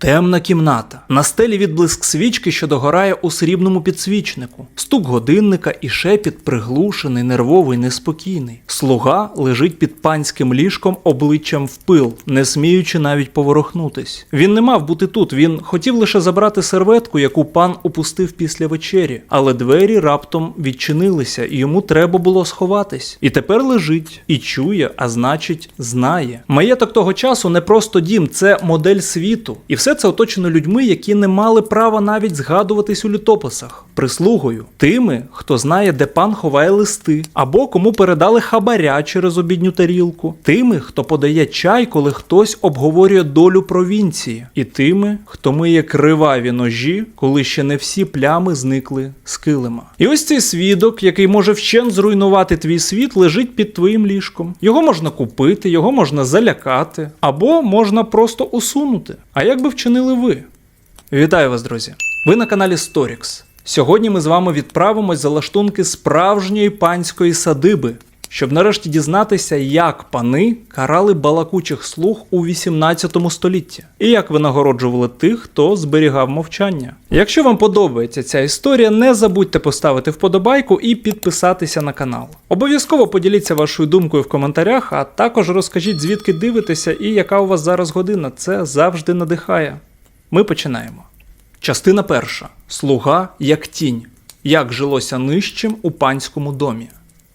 Темна кімната. На стелі відблиск свічки, що догорає у срібному підсвічнику. Стук годинника і шепіт приглушений, нервовий, неспокійний. Слуга лежить під панським ліжком обличчям в пил, не сміючи навіть поворухнутись. Він не мав бути тут. Він хотів лише забрати серветку, яку пан упустив після вечері, але двері раптом відчинилися, і йому треба було сховатись. І тепер лежить і чує, а значить, знає. Маєток того часу не просто дім, це модель світу. І все це оточено людьми, які не мали права навіть згадуватись у літописах, прислугою, тими, хто знає, де пан ховає листи, або кому передали хабаря через обідню тарілку, тими, хто подає чай, коли хтось обговорює долю провінції, і тими, хто миє криваві ножі, коли ще не всі плями зникли з килима. І ось цей свідок, який може вщен зруйнувати твій світ, лежить під твоїм ліжком. Його можна купити, його можна залякати, або можна просто усунути. А як би вчинили ви? Вітаю вас, друзі! Ви на каналі Storix. Сьогодні ми з вами відправимось за лаштунки справжньої панської садиби, щоб нарешті дізнатися, як пани карали балакучих слуг у 18 столітті, і як винагороджували тих, хто зберігав мовчання. Якщо вам подобається ця історія, не забудьте поставити вподобайку і підписатися на канал. Обов'язково поділіться вашою думкою в коментарях, а також розкажіть, звідки дивитеся і яка у вас зараз година. Це завжди надихає. Ми починаємо. Частина перша. Слуга як тінь. Як жилося нижчим у панському домі.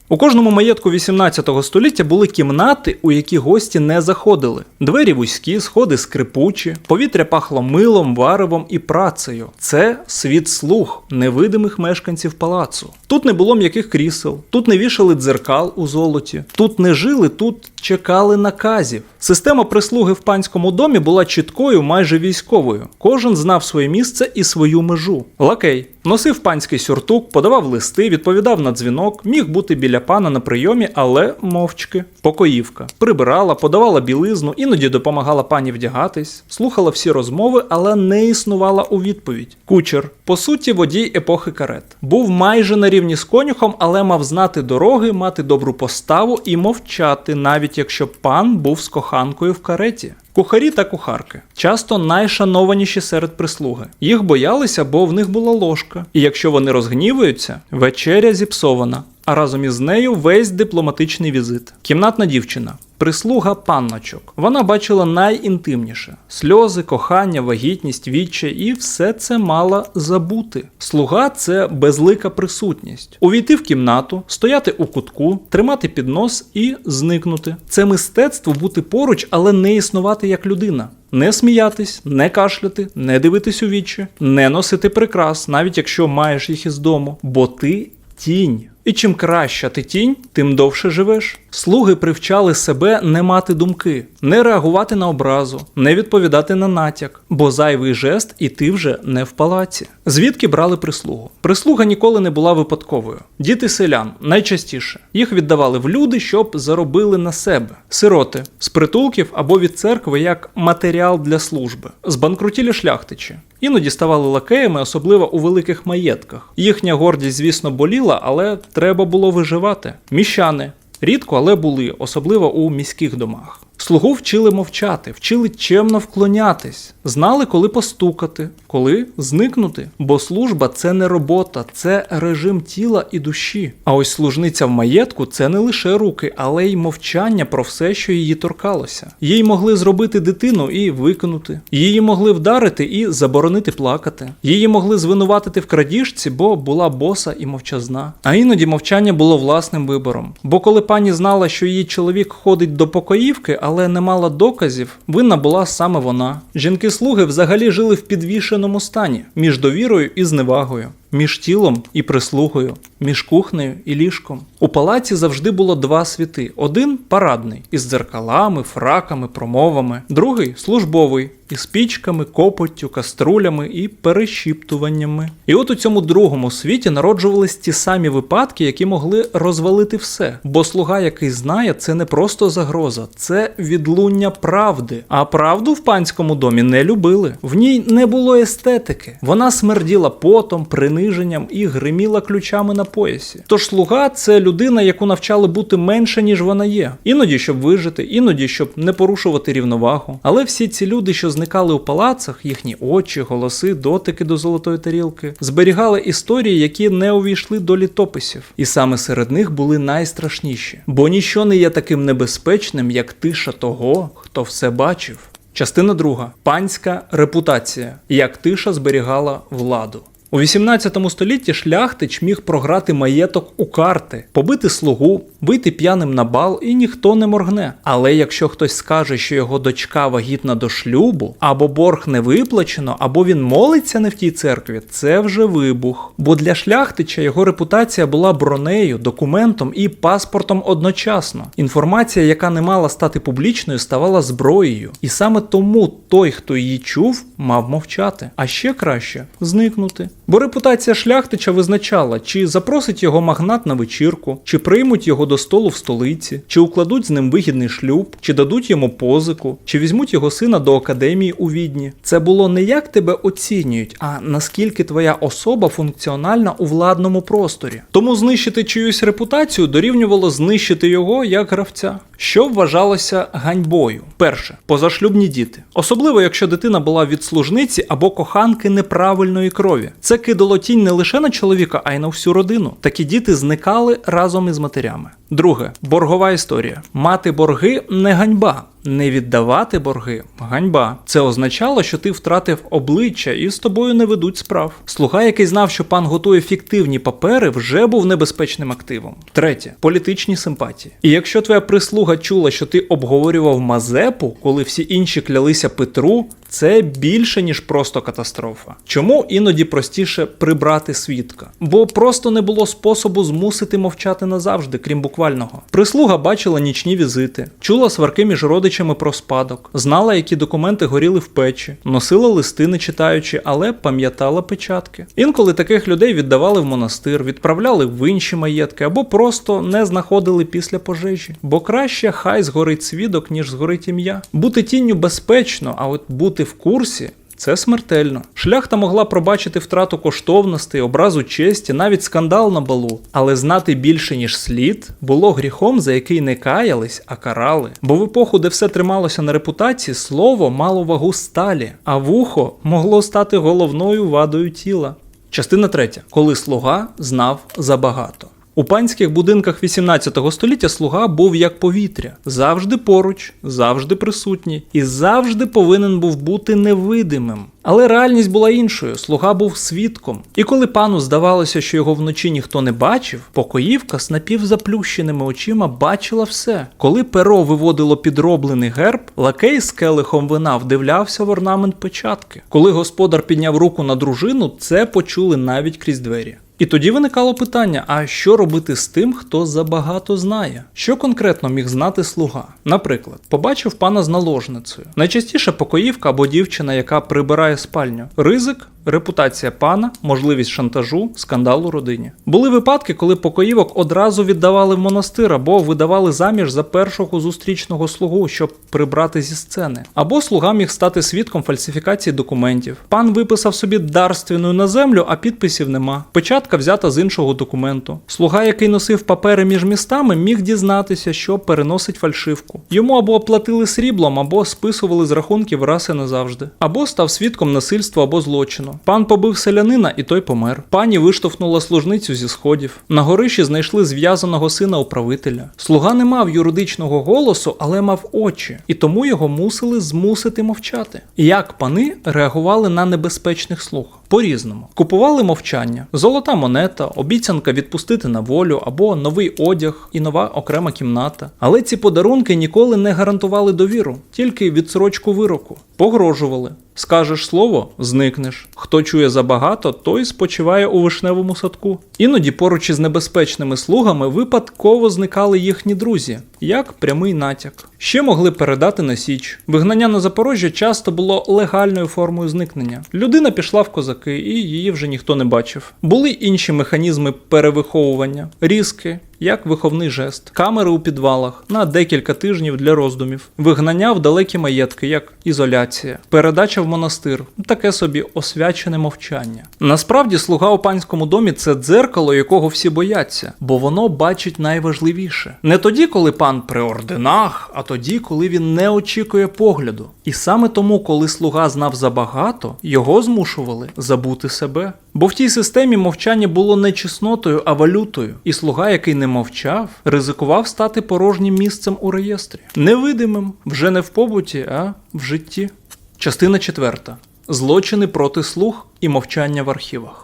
У кожному маєтку 18 століття були кімнати, у які гості не заходили. Двері вузькі, сходи скрипучі, повітря пахло милом, варевом і працею. Це світ слуг, невидимих мешканців палацу. Тут не було м'яких крісел, тут не вішали дзеркал у золоті, тут не жили, тут чекали наказів. Система прислуги в панському домі була чіткою, майже військовою. Кожен знав своє місце і свою межу. Лакей носив панський сюртук, подавав листи, відповідав на дзвінок, міг бути біля пана на прийомі, але мовчки. Покоївка прибирала, подавала білизну, іноді допомагала пані вдягатись, слухала всі розмови, але не існувала у відповідь. Кучер, по суті, водій епохи карет, був майже на рівні з конюхом, але мав знати дороги, мати добру поставу і мовчати, навіть якщо пан був з коханкою в кареті. Кухарі та кухарки часто найшанованіші серед прислуги. Їх боялися, бо в них була ложка. І якщо вони розгніваються, вечеря зіпсована, а разом із нею весь дипломатичний візит. Кімнатна дівчина. Прислуга панночок. Вона бачила найінтимніше: сльози, кохання, вагітність, віччя, і все це мала забути. Слуга це безлика присутність. Увійти в кімнату, стояти у кутку, тримати піднос і зникнути. Це мистецтво бути поруч, але не існувати як людина. Не сміятись, не кашляти, не дивитись у вічі, не носити прикрас, навіть якщо маєш їх із дому, бо ти тінь. І чим краща ти тінь, тим довше живеш. Слуги привчали себе не мати думки, не реагувати на образу, не відповідати на натяк, бо зайвий жест і ти вже не в палаці. Звідки брали прислугу? Прислуга ніколи не була випадковою. Діти селян найчастіше їх віддавали в люди, щоб заробили на себе. Сироти з притулків або від церкви як матеріал для служби, збанкрутілі шляхтичі. Іноді ставали лакеями, особливо у великих маєтках. Їхня гордість, звісно, боліла, але треба було виживати. Міщани рідко, але були, особливо у міських домах. Слугу вчили мовчати, вчили чемно вклонятись, знали, коли постукати, коли зникнути. Бо служба це не робота, це режим тіла і душі. А ось служниця в маєтку це не лише руки, але й мовчання про все, що її торкалося. Їй могли зробити дитину і викинути. Її могли вдарити і заборонити плакати. Її могли звинуватити в крадіжці, бо була боса і мовчазна. А іноді мовчання було власним вибором. Бо коли пані знала, що її чоловік ходить до покоївки, але не мала доказів, винна була саме вона. Жінки-слуги взагалі жили в підвішеному стані між довірою і зневагою, між тілом і прислугою, між кухнею і ліжком. У палаці завжди було два світи: один парадний із дзеркалами, фраками, промовами, другий службовий із пічками, копоттю, каструлями і перешіптуваннями. І от у цьому другому світі народжувались ті самі випадки, які могли розвалити все. Бо слуга, який знає, це не просто загроза, це відлуння правди. А правду в панському домі не любили. В ній не було естетики. Вона смерділа потом, приниженням, приниженням і гриміла ключами на поясі. Тож слуга це людина, яку навчали бути менше, ніж вона є. Іноді, щоб вижити, іноді, щоб не порушувати рівновагу. Але всі ці люди, що зникали у палацах, їхні очі, голоси, дотики до золотої тарілки, зберігали історії, які не увійшли до літописів. І саме серед них були найстрашніші. Бо ніщо не є таким небезпечним, як тиша того, хто все бачив. Частина друга панська репутація, як тиша зберігала владу. У 18 столітті шляхтич міг програти маєток у карти, побити слугу, вийти п'яним на бал, і ніхто не моргне. Але якщо хтось скаже, що його дочка вагітна до шлюбу, або борг не виплачено, або він молиться не в тій церкві, це вже вибух. Бо для шляхтича його репутація була бронею, документом і паспортом одночасно. Інформація, яка не мала стати публічною, ставала зброєю. І саме тому той, хто її чув, мав мовчати, а ще краще зникнути. Бо репутація шляхтича визначала, чи запросить його магнат на вечірку, чи приймуть його до столу в столиці, чи укладуть з ним вигідний шлюб, чи дадуть йому позику, чи візьмуть його сина до академії у відні. Це було не як тебе оцінюють, а наскільки твоя особа функціональна у владному просторі. Тому знищити чиюсь репутацію дорівнювало знищити його як гравця. Що вважалося ганьбою? Перше, позашлюбні діти, особливо якщо дитина була від служниці або коханки неправильної крові. Це кидало тінь не лише на чоловіка, а й на всю родину. Такі діти зникали разом із матерями. Друге, боргова історія. Мати борги не ганьба. Не віддавати борги ганьба. Це означало, що ти втратив обличчя і з тобою не ведуть справ. Слуга, який знав, що пан готує фіктивні папери, вже був небезпечним активом. Третє політичні симпатії. І якщо твоя прислуга чула, що ти обговорював Мазепу, коли всі інші клялися Петру, це більше ніж просто катастрофа. Чому іноді простіше прибрати свідка? Бо просто не було способу змусити мовчати назавжди, крім буквального. Прислуга бачила нічні візити, чула сварки між родичами про спадок, знала, які документи горіли в печі, носила листи, не читаючи, але пам'ятала печатки. Інколи таких людей віддавали в монастир, відправляли в інші маєтки або просто не знаходили після пожежі. Бо краще хай згорить свідок, ніж згорить ім'я. Бути тінню безпечно, а от бути в курсі. Це смертельно. Шляхта могла пробачити втрату коштовностей, образу честі, навіть скандал на балу, але знати більше ніж слід було гріхом, за який не каялись, а карали. Бо в епоху, де все трималося на репутації, слово мало вагу сталі, а вухо могло стати головною вадою тіла. Частина третя. Коли слуга знав забагато. У панських будинках 18 століття слуга був як повітря, завжди поруч, завжди присутній і завжди повинен був бути невидимим. Але реальність була іншою. Слуга був свідком. І коли пану здавалося, що його вночі ніхто не бачив, покоївка з напівзаплющеними очима бачила все. Коли перо виводило підроблений герб, лакей з келихом вина вдивлявся в орнамент печатки. Коли господар підняв руку на дружину, це почули навіть крізь двері. І тоді виникало питання: а що робити з тим, хто забагато знає? Що конкретно міг знати слуга? Наприклад, побачив пана з наложницею. Найчастіше покоївка або дівчина, яка прибирає спальню. Ризик, репутація пана, можливість шантажу, скандал у родині. Були випадки, коли покоївок одразу віддавали в монастир або видавали заміж за першого зустрічного слугу, щоб прибрати зі сцени. Або слуга міг стати свідком фальсифікації документів. Пан виписав собі дарственну на землю, а підписів нема. Печатка взята з іншого документу. Слуга, який носив папери між містами, міг дізнатися, що переносить фальшивку. Йому або оплатили сріблом, або списували з рахунків раз і назавжди, або став свідком насильства або злочину. Пан побив селянина, і той помер. Пані виштовхнула служницю зі сходів. На горищі знайшли зв'язаного сина управителя. Слуга не мав юридичного голосу, але мав очі, і тому його мусили змусити мовчати. Як пани реагували на небезпечних слуг? По-різному. Купували мовчання, золота монета, обіцянка відпустити на волю або новий одяг і нова окрема кімната. Але ці подарунки ніколи не гарантували довіру, тільки відсрочку вироку. Погрожували. Скажеш слово, зникнеш. Хто чує забагато, той спочиває у вишневому садку. Іноді поруч із небезпечними слугами випадково зникали їхні друзі, як прямий натяк. Ще могли передати на січ. Вигнання на Запорожжя часто було легальною формою зникнення. Людина пішла в козаки, і її вже ніхто не бачив. Були інші механізми перевиховування: різки, як виховний жест, камери у підвалах на декілька тижнів для роздумів, вигнання в далекі маєтки, як ізоляція, передача в монастир, таке собі освячене мовчання. Насправді, слуга у панському домі це дзеркало, якого всі бояться, бо воно бачить найважливіше. Не тоді, коли пан при орденах, а тоді, коли він не очікує погляду. І саме тому, коли слуга знав забагато, його змушували забути себе. Бо в тій системі мовчання було не чеснотою, а валютою, і слуга, який не мовчав, ризикував стати порожнім місцем у реєстрі. Невидимим, вже не в побуті, а в житті. Частина четверта. Злочини проти слуг і мовчання в архівах.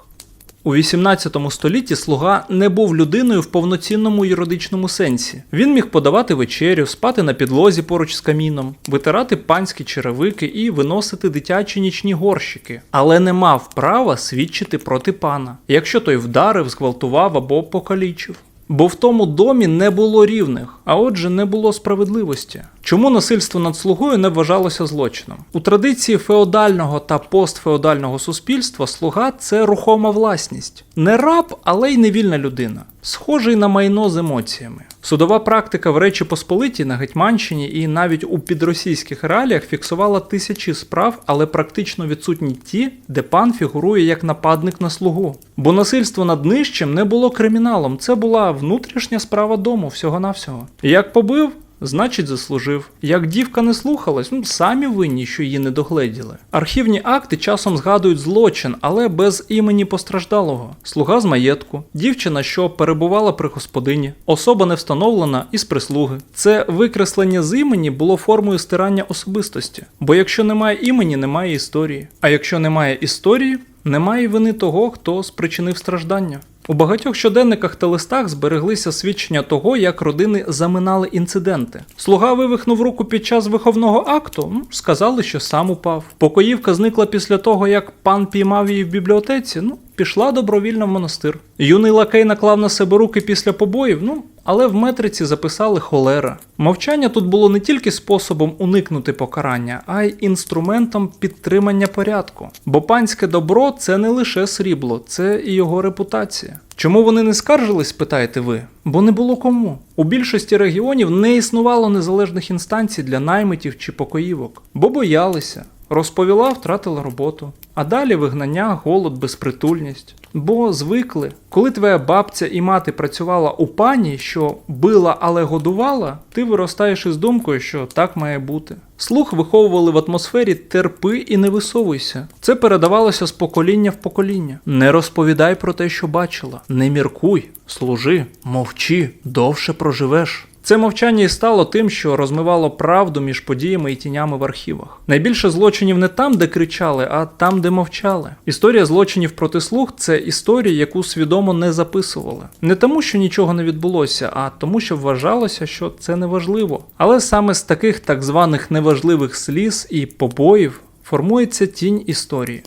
У 18 столітті слуга не був людиною в повноцінному юридичному сенсі. Він міг подавати вечерю, спати на підлозі поруч з каміном, витирати панські черевики і виносити дитячі нічні горщики, але не мав права свідчити проти пана, якщо той вдарив, зґвалтував або покалічив. Бо в тому домі не було рівних, а отже, не було справедливості. Чому насильство над слугою не вважалося злочином? У традиції феодального та постфеодального суспільства слуга це рухома власність, не раб, але й невільна людина, схожий на майно з емоціями. Судова практика в Речі Посполитій на Гетьманщині і навіть у підросійських реаліях фіксувала тисячі справ, але практично відсутні ті, де пан фігурує як нападник на слугу. Бо насильство над нижчим не було криміналом, це була внутрішня справа дому всього-навсього. Як побив, Значить, заслужив. Як дівка не слухалась, ну самі винні, що її не догледіли. Архівні акти часом згадують злочин, але без імені постраждалого. Слуга з маєтку, дівчина, що перебувала при господині, особа не встановлена із прислуги. Це викреслення з імені було формою стирання особистості. Бо якщо немає імені, немає історії. А якщо немає історії, немає вини того, хто спричинив страждання. У багатьох щоденниках та листах збереглися свідчення того, як родини заминали інциденти. Слуга вивихнув руку під час виховного акту, ну, сказали, що сам упав. Покоївка зникла після того, як пан піймав її в бібліотеці. Ну, пішла добровільно в монастир. Юний лакей наклав на себе руки після побоїв, ну, але в метриці записали холера. Мовчання тут було не тільки способом уникнути покарання, а й інструментом підтримання порядку. Бо панське добро це не лише срібло, це і його репутація. Чому вони не скаржились, питаєте ви? Бо не було кому. У більшості регіонів не існувало незалежних інстанцій для наймитів чи покоївок, бо боялися. Розповіла, втратила роботу. А далі вигнання, голод, безпритульність. Бо звикли, коли твоя бабця і мати працювала у пані, що била, але годувала, ти виростаєш із думкою, що так має бути. Слух виховували в атмосфері терпи і не висовуйся. Це передавалося з покоління в покоління. Не розповідай про те, що бачила. Не міркуй, служи, мовчи, довше проживеш. Це мовчання і стало тим, що розмивало правду між подіями і тінями в архівах. Найбільше злочинів не там, де кричали, а там, де мовчали. Історія злочинів проти слуг це історія, яку свідомо не записували. Не тому, що нічого не відбулося, а тому, що вважалося, що це неважливо. Але саме з таких так званих неважливих сліз і побоїв формується тінь історії.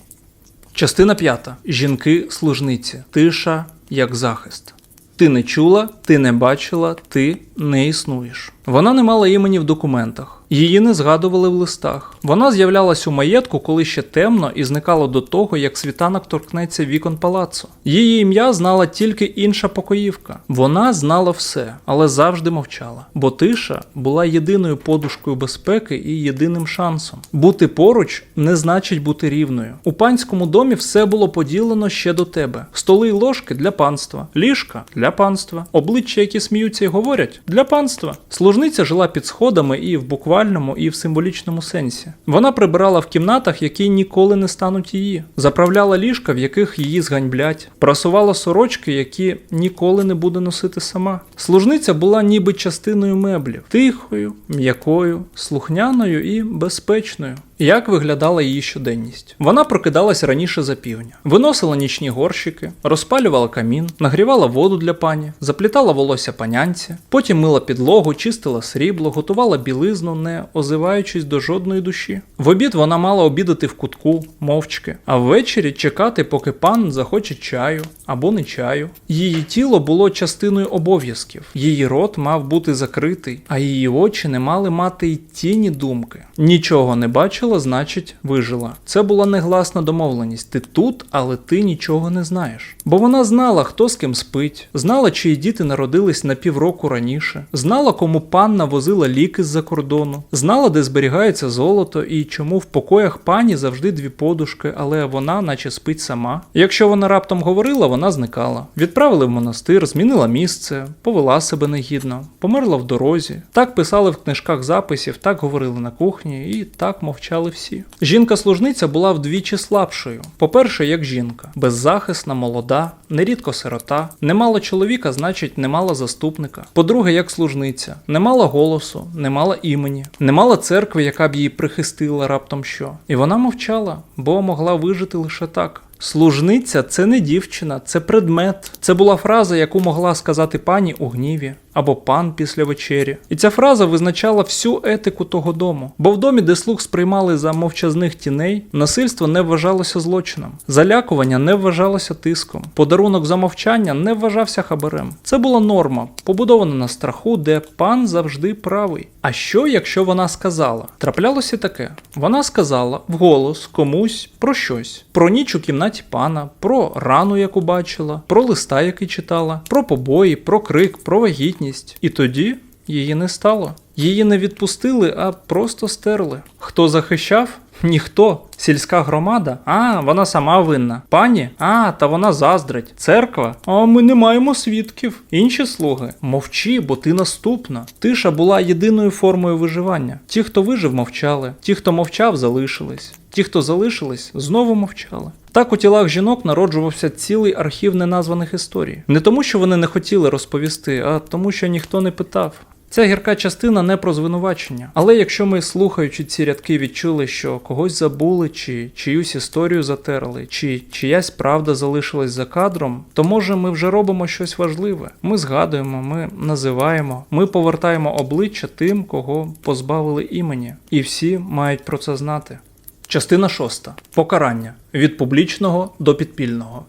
Частина п'ята. Жінки-служниці. Тиша як захист. Ти не чула, ти не бачила, ти не існуєш. Вона не мала імені в документах, її не згадували в листах. Вона з'являлась у маєтку, коли ще темно, і зникала до того, як світанок торкнеться вікон палацу. Її ім'я знала тільки інша покоївка. Вона знала все, але завжди мовчала. Бо тиша була єдиною подушкою безпеки і єдиним шансом. Бути поруч не значить бути рівною. У панському домі все було поділено ще до тебе: столи й ложки для панства, ліжка для панства, обличчя, які сміються і говорять для панства. Служниця жила під сходами і в буквальному, і в символічному сенсі. Вона прибирала в кімнатах, які ніколи не стануть її, заправляла ліжка, в яких її зганьблять, прасувала сорочки, які ніколи не буде носити сама. Служниця була ніби частиною меблів, тихою, м'якою, слухняною і безпечною. Як виглядала її щоденність? Вона прокидалась раніше за півдня, виносила нічні горщики, розпалювала камін, нагрівала воду для пані, заплітала волосся панянці, потім мила підлогу, чистила срібло, готувала білизну, не озиваючись до жодної душі. В обід вона мала обідати в кутку, мовчки, а ввечері чекати, поки пан захоче чаю або не чаю. Її тіло було частиною обов'язків, її рот мав бути закритий, а її очі не мали мати й тіні думки. Нічого не бачила вижила, значить, вижила. Це була негласна домовленість. Ти тут, але ти нічого не знаєш. Бо вона знала, хто з ким спить, знала, чиї діти народились на півроку раніше, знала, кому панна возила ліки з-за кордону, знала, де зберігається золото і чому в покоях пані завжди дві подушки, але вона, наче спить сама. Якщо вона раптом говорила, вона зникала. Відправили в монастир, змінила місце, повела себе негідно, померла в дорозі. Так писали в книжках записів, так говорили на кухні і так мовчали всі. Жінка-служниця була вдвічі слабшою. По-перше, як жінка, беззахисна, молода, нерідко сирота, не мала чоловіка, значить, не мала заступника. По-друге, як служниця, не мала голосу, не мала імені, не мала церкви, яка б її прихистила раптом що. І вона мовчала, бо могла вижити лише так. Служниця це не дівчина, це предмет. Це була фраза, яку могла сказати пані у гніві або пан після вечері. І ця фраза визначала всю етику того дому. Бо в домі, де слуг сприймали за мовчазних тіней, насильство не вважалося злочином, залякування не вважалося тиском, подарунок за мовчання не вважався хабарем. Це була норма, побудована на страху, де пан завжди правий. А що, якщо вона сказала? Траплялося таке. Вона сказала вголос комусь про щось, про ніч у кімнаті пана, про рану, яку бачила, про листа, який читала, про побої, про крик, про вагітність. І тоді її не стало. Її не відпустили, а просто стерли. Хто захищав? Ніхто. Сільська громада? А, вона сама винна. Пані? А, та вона заздрить. Церква? А ми не маємо свідків. Інші слуги. Мовчи, бо ти наступна. Тиша була єдиною формою виживання. Ті, хто вижив, мовчали. Ті, хто мовчав, залишились. Ті, хто залишились, знову мовчали. Так у тілах жінок народжувався цілий архів неназваних історій. Не тому, що вони не хотіли розповісти, а тому, що ніхто не питав. Ця гірка частина не про звинувачення. Але якщо ми, слухаючи ці рядки, відчули, що когось забули, чи чиюсь історію затерли, чи чиясь правда залишилась за кадром, то може ми вже робимо щось важливе. Ми згадуємо, ми називаємо, ми повертаємо обличчя тим, кого позбавили імені, і всі мають про це знати. Частина шоста. Покарання від публічного до підпільного.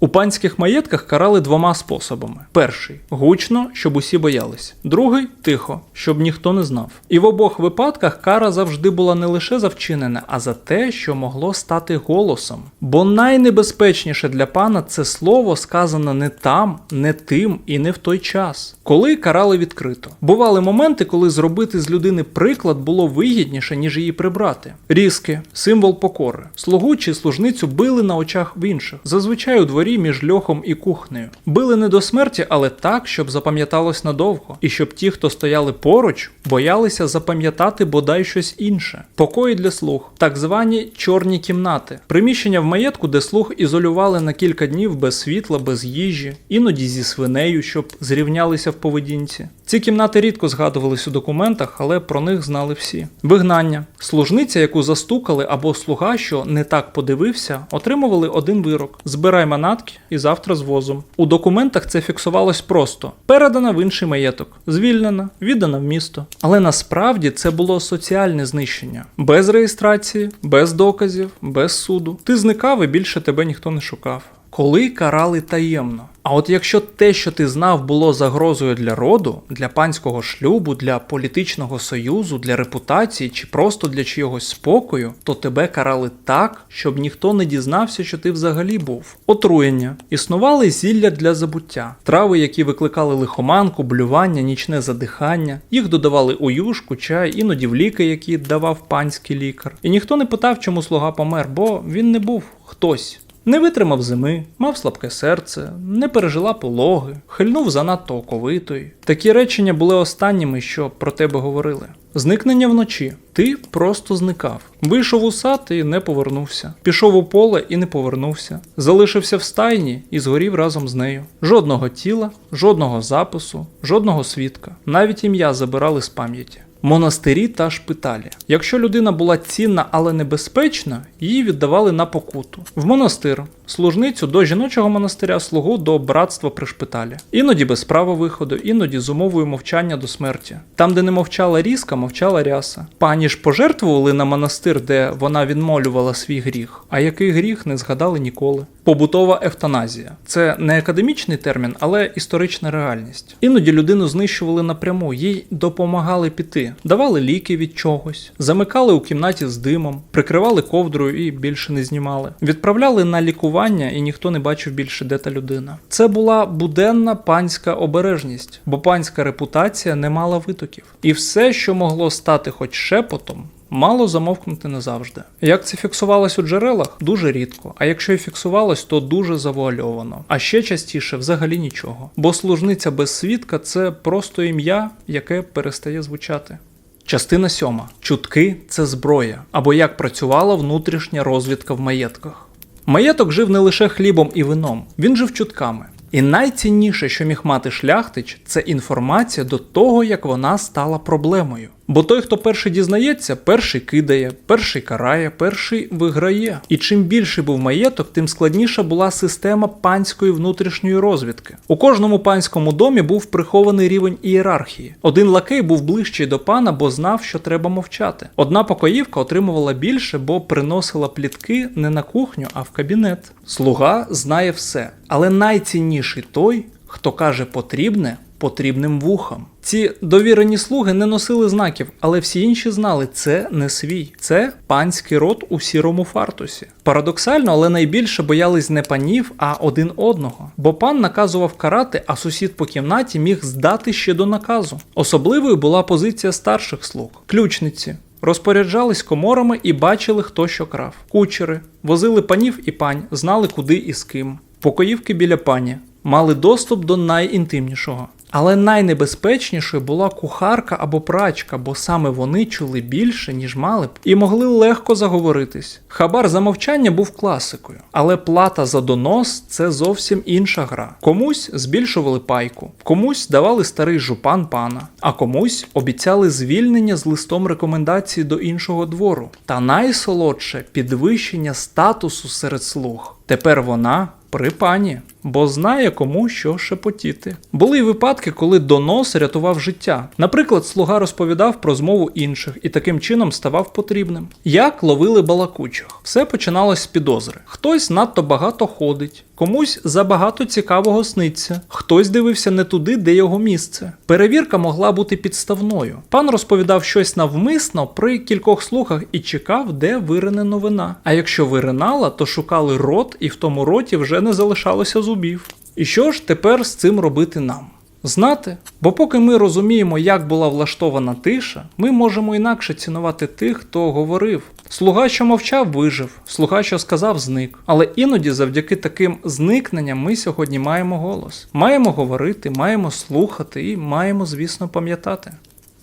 У панських маєтках карали двома способами: перший гучно, щоб усі боялись, другий тихо, щоб ніхто не знав. І в обох випадках кара завжди була не лише за вчинене, а за те, що могло стати голосом. Бо найнебезпечніше для пана це слово сказане не там, не тим і не в той час, коли карали відкрито. Бували моменти, коли зробити з людини приклад було вигідніше, ніж її прибрати. Різки, символ покори, слугу чи служницю били на очах в інших, зазвичай у дворі між льохом і кухнею. Били не до смерті, але так, щоб запам'яталось надовго, і щоб ті, хто стояли поруч, боялися запам'ятати бодай щось інше. Покої для слуг, так звані чорні кімнати, приміщення в маєтку, де слуг ізолювали на кілька днів без світла, без їжі, іноді зі свинею, щоб зрівнялися в поведінці. Ці кімнати рідко згадувались у документах, але про них знали всі. Вигнання, служниця, яку застукали, або слуга, що не так подивився, отримували один вирок: збирай манатки і завтра з возом. У документах це фіксувалось просто: передана в інший маєток, звільнена, віддана в місто. Але насправді це було соціальне знищення, без реєстрації, без доказів, без суду. Ти зникав і більше тебе ніхто не шукав. Коли карали таємно. А от якщо те, що ти знав, було загрозою для роду, для панського шлюбу, для політичного союзу, для репутації чи просто для чогось спокою, то тебе карали так, щоб ніхто не дізнався, що ти взагалі був. Отруєння існували зілля для забуття, трави, які викликали лихоманку, блювання, нічне задихання. Їх додавали у юшку, чай, іноді в ліки, які давав панський лікар. І ніхто не питав, чому слуга помер, бо він не був хтось. Не витримав зими, мав слабке серце, не пережила пологи, хильнув занадто оковитої. Такі речення були останніми, що про тебе говорили. Зникнення вночі. Ти просто зникав. Вийшов у сад і не повернувся. Пішов у поле і не повернувся. Залишився в стайні і згорів разом з нею. Жодного тіла, жодного запису, жодного свідка. Навіть ім'я забирали з пам'яті. Монастирі та шпиталі. Якщо людина була цінна, але небезпечна, її віддавали на покуту в монастир служницю до жіночого монастиря, слугу до братства при шпиталі. Іноді без права виходу, іноді з умовою мовчання до смерті. Там, де не мовчала різка, мовчала ряса. Пані ж пожертвували на монастир, де вона відмолювала свій гріх. А який гріх не згадали ніколи. Побутова евтаназія це не академічний термін, але історична реальність. Іноді людину знищували напряму, їй допомагали піти, давали ліки від чогось, замикали у кімнаті з димом, прикривали ковдрою і більше не знімали. Відправляли на лікування, і ніхто не бачив більше, де та людина. Це була буденна панська обережність, бо панська репутація не мала витоків. І все, що могло стати хоч шепотом, Мало замовкнути назавжди. Як це фіксувалось у джерелах? Дуже рідко. А якщо і фіксувалось, то дуже завуальовано. А ще частіше взагалі нічого. Бо служниця без свідка це просто ім'я, яке перестає звучати. Частина сьома. Чутки це зброя, або як працювала внутрішня розвідка в маєтках. Маєток жив не лише хлібом і вином, він жив чутками. І найцінніше, що міг мати шляхтич, це інформація до того, як вона стала проблемою. Бо той, хто перший дізнається, перший кидає, перший карає, перший виграє. І чим більший був маєток, тим складніша була система панської внутрішньої розвідки. У кожному панському домі був прихований рівень ієрархії. Один лакей був ближчий до пана, бо знав, що треба мовчати. Одна покоївка отримувала більше, бо приносила плітки не на кухню, а в кабінет. Слуга знає все, але найцінніший той, хто каже потрібне потрібним вухам. Ці довірені слуги не носили знаків, але всі інші знали, це не свій, це панський род у сірому фартусі. Парадоксально, але найбільше боялись не панів, а один одного. Бо пан наказував карати, а сусід по кімнаті міг здати ще до наказу. Особливою була позиція старших слуг, ключниці. Розпоряджались коморами і бачили, хто що крав. Кучери возили панів і пань, знали куди і з ким. Покоївки біля пані мали доступ до найінтимнішого. Але найнебезпечнішою була кухарка або прачка, бо саме вони чули більше, ніж мали б, і могли легко заговоритись. Хабар за мовчання був класикою, але плата за донос це зовсім інша гра. Комусь збільшували пайку, комусь давали старий жупан пана, а комусь обіцяли звільнення з листом рекомендації до іншого двору. Та найсолодше підвищення статусу серед слуг. Тепер вона при пані, бо знає кому що шепотіти. Були й випадки, коли донос рятував життя. Наприклад, слуга розповідав про змову інших і таким чином ставав потрібним. Як ловили балакучих? Все починалось з підозри. Хтось надто багато ходить, комусь забагато цікавого сниться, хтось дивився не туди, де його місце. Перевірка могла бути підставною. Пан розповідав щось навмисно при кількох слухах і чекав, де вирине новина. А якщо виринала, то шукали рот, і в тому роті вже не залишалося зубів. І що ж тепер з цим робити нам? Знати, бо поки ми розуміємо, як була влаштована тиша, ми можемо інакше цінувати тих, хто говорив. Слуга, що мовчав, вижив, слуга, що сказав, зник. Але іноді, завдяки таким зникненням, ми сьогодні маємо голос. Маємо говорити, маємо слухати і маємо, звісно, пам'ятати.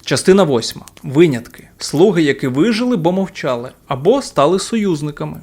Частина восьма. Винятки. Слуги, які вижили, бо мовчали, або стали союзниками.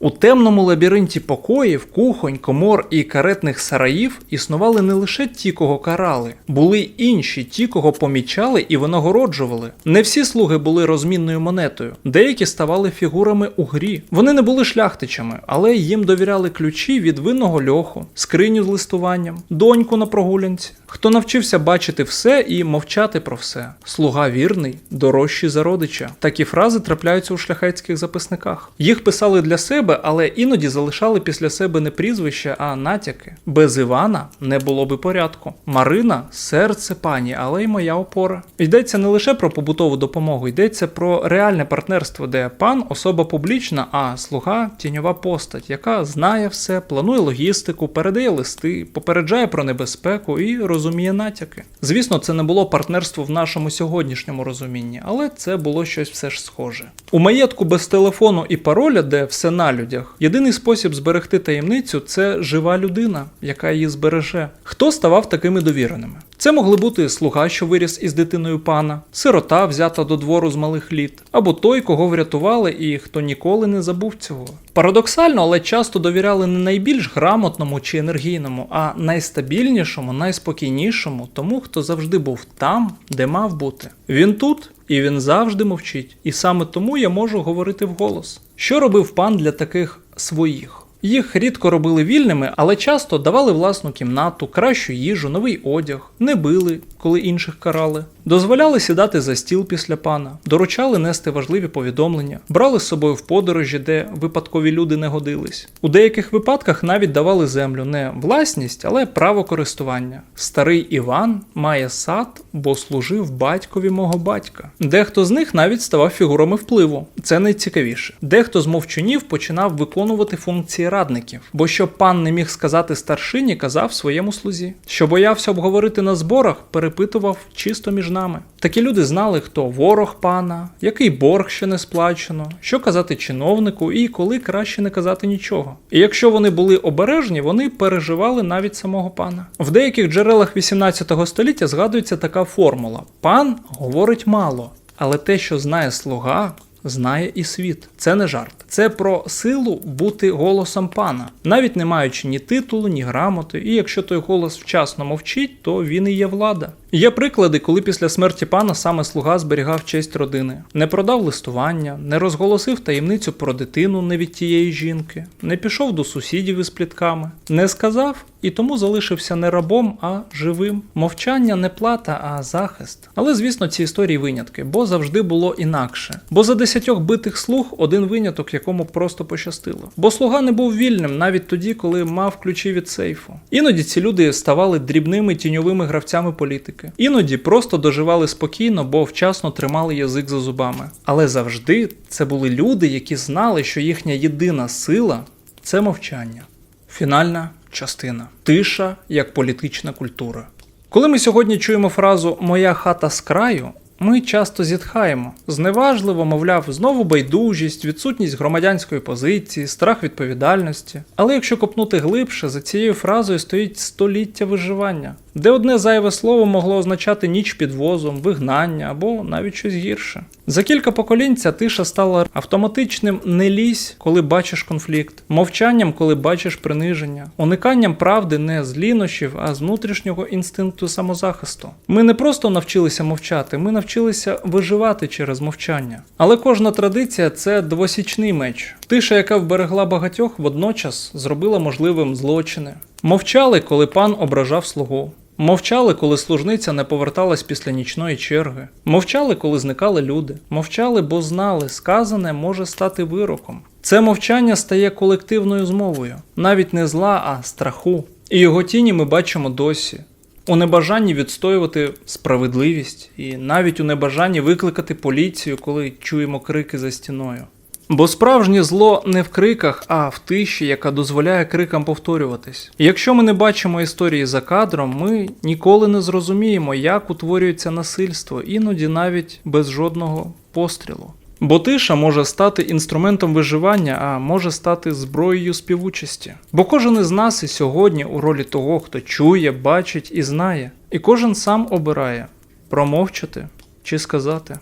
У темному лабіринті покоїв, кухонь, комор і каретних сараїв існували не лише ті, кого карали, були інші, ті, кого помічали і винагороджували. Не всі слуги були розмінною монетою, деякі ставали фігурами у грі. Вони не були шляхтичами, але їм довіряли ключі від винного льоху, скриню з листуванням, доньку на прогулянці. Хто навчився бачити все і мовчати про все. Слуга вірний, дорожчий за родича. Такі фрази трапляються у шляхетських записниках. Їх писали для себе, але іноді залишали після себе не прізвища, а натяки. Без Івана не було би порядку. Марина серце пані, але й моя опора. Йдеться не лише про побутову допомогу, йдеться про реальне партнерство, де пан особа публічна, а слуга тіньова постать, яка знає все, планує логістику, передає листи, попереджає про небезпеку і розуміє натяки. Звісно, це не було партнерство в нашому сьогоднішньому розумінні, але це було щось все ж схоже. У маєтку без телефону і пароля, де все на людях, єдиний спосіб зберегти таємницю це жива людина, яка її збереже. Хто ставав такими довіреними? Це могли бути слуга, що виріс із дитиною пана, сирота, взята до двору з малих літ, або той, кого врятували і хто ніколи не забув цього. Парадоксально, але часто довіряли не найбільш грамотному чи енергійному, а найстабільнішому, найспокійнішому, тому хто завжди був там, де мав бути. Він тут. І він завжди мовчить, і саме тому я можу говорити вголос. Що робив пан для таких своїх? Їх рідко робили вільними, але часто давали власну кімнату, кращу їжу, новий одяг, не били, коли інших карали. Дозволяли сідати за стіл після пана, доручали нести важливі повідомлення, брали з собою в подорожі, де випадкові люди не годились. У деяких випадках навіть давали землю не власність, але право користування. Старий Іван має сад, бо служив батькові мого батька. Дехто з них навіть ставав фігурами впливу. Це найцікавіше. Дехто з мовчунів починав виконувати функції радників, бо що пан не міг сказати старшині, казав своєму слузі. Що боявся обговорити на зборах, перепитував чисто між нами. Такі люди знали, хто ворог пана, який борг ще не сплачено, що казати чиновнику і коли краще не казати нічого. І якщо вони були обережні, вони переживали навіть самого пана. В деяких джерелах 18 століття згадується така формула: пан говорить мало, але те, що знає слуга. Знає і світ. Це не жарт. Це про силу бути голосом пана, навіть не маючи ні титулу, ні грамоти. І якщо той голос вчасно мовчить, то він і є влада. Є приклади, коли після смерті пана саме слуга зберігав честь родини, не продав листування, не розголосив таємницю про дитину не від тієї жінки, не пішов до сусідів із плітками, не сказав і тому залишився не рабом, а живим. Мовчання не плата, а захист. Але звісно, ці історії винятки, бо завжди було інакше. Бо за десятьох битих слуг один виняток, якому просто пощастило. Бо слуга не був вільним навіть тоді, коли мав ключі від сейфу. Іноді ці люди ставали дрібними тіньовими гравцями політики. Іноді просто доживали спокійно, бо вчасно тримали язик за зубами. Але завжди це були люди, які знали, що їхня єдина сила це мовчання. Фінальна частина тиша як політична культура. Коли ми сьогодні чуємо фразу Моя хата з краю. Ми часто зітхаємо, зневажливо, мовляв, знову байдужість, відсутність громадянської позиції, страх відповідальності. Але якщо копнути глибше, за цією фразою стоїть століття виживання, де одне зайве слово могло означати ніч під возом, вигнання або навіть щось гірше. За кілька поколінь ця тиша стала автоматичним не лізь, коли бачиш конфлікт, мовчанням, коли бачиш приниження, униканням правди не з лінощів, а з внутрішнього інстинкту самозахисту. Ми не просто навчилися мовчати, ми навчилися виживати через мовчання. Але кожна традиція це двосічний меч. Тиша, яка вберегла багатьох, водночас зробила можливим злочини. Мовчали, коли пан ображав слугу. Мовчали, коли служниця не поверталась після нічної черги. Мовчали, коли зникали люди. Мовчали, бо знали, сказане може стати вироком. Це мовчання стає колективною змовою, навіть не зла, а страху. І його тіні ми бачимо досі. У небажанні відстоювати справедливість, і навіть у небажанні викликати поліцію, коли чуємо крики за стіною. Бо справжнє зло не в криках, а в тиші, яка дозволяє крикам повторюватись. Якщо ми не бачимо історії за кадром, ми ніколи не зрозуміємо, як утворюється насильство, іноді навіть без жодного пострілу. Бо тиша може стати інструментом виживання, а може стати зброєю співучасті. Бо кожен із нас і сьогодні у ролі того, хто чує, бачить і знає, і кожен сам обирає промовчати чи сказати.